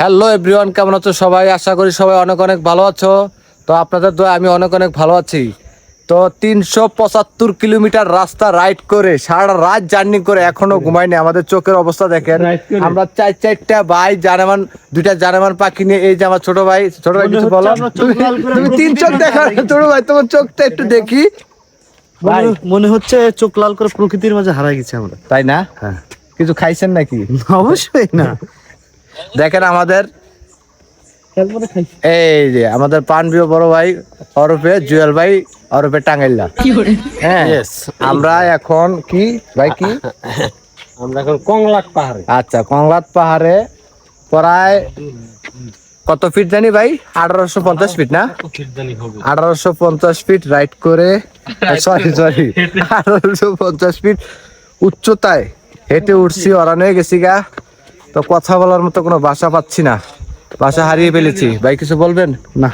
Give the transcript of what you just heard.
Hello everyone কেমন আছো সবাই? আশা করি সবাই অনেক অনেক ভালো আছো। তো আপনাদের দোয়া আমি অনেক অনেক ভালো আছি। তো তিনশো পঁচাত্তর কিলোমিটার রাস্তা রাইড করে সারা রাত জার্নি করে এখনও ঘুমাইনি আমাদের চোখের অবস্থা দেখেন? আমরা চার চারটা ভাই জানেমান দুইটা জানেমান পাখি নিয়ে এই যে আমার ছোট ভাই ছোট ভাই কিছু বলো। তুমি- তিন চোখ দেখা ছোট ভাই তোমার চোখটা একটু দেখি। ভাই। মনে- মনে হচ্ছে চোখ লাল করে প্রকৃতির মাঝে হারাই গেছি আমরা। তাই না? হ্যাঁ। কিছু খাইছেন নাকি? অবশ্যই না। দেখেন আমাদের এই যে আমাদের পানপ্রিয় বড় ভাই অরূপে জুয়েল ভাই অরূপে টাঙ্গাইলা হ্যাঁ আমরা এখন কি? ভাই কি? আমরা এখন কংলাক পাহাড়ে। আচ্ছা কংলাত পাহাড়ে প্রায় কত ফিট জানি ভাই? আঠারোশো পঞ্চাশ ফিট না? আঠারোশো পঞ্চাশ ফিট রাইড করে সরি সরি আঠারোশো পঞ্চাশ ফিট উচ্চতায় হেঁটে উঠছি অরানে গেছি গা। তো কথা বলার মতো কোনো বাসা পাচ্ছি না। বাসা হারিয়ে ফেলেছি। ভাই, কিছু বলবেন? না।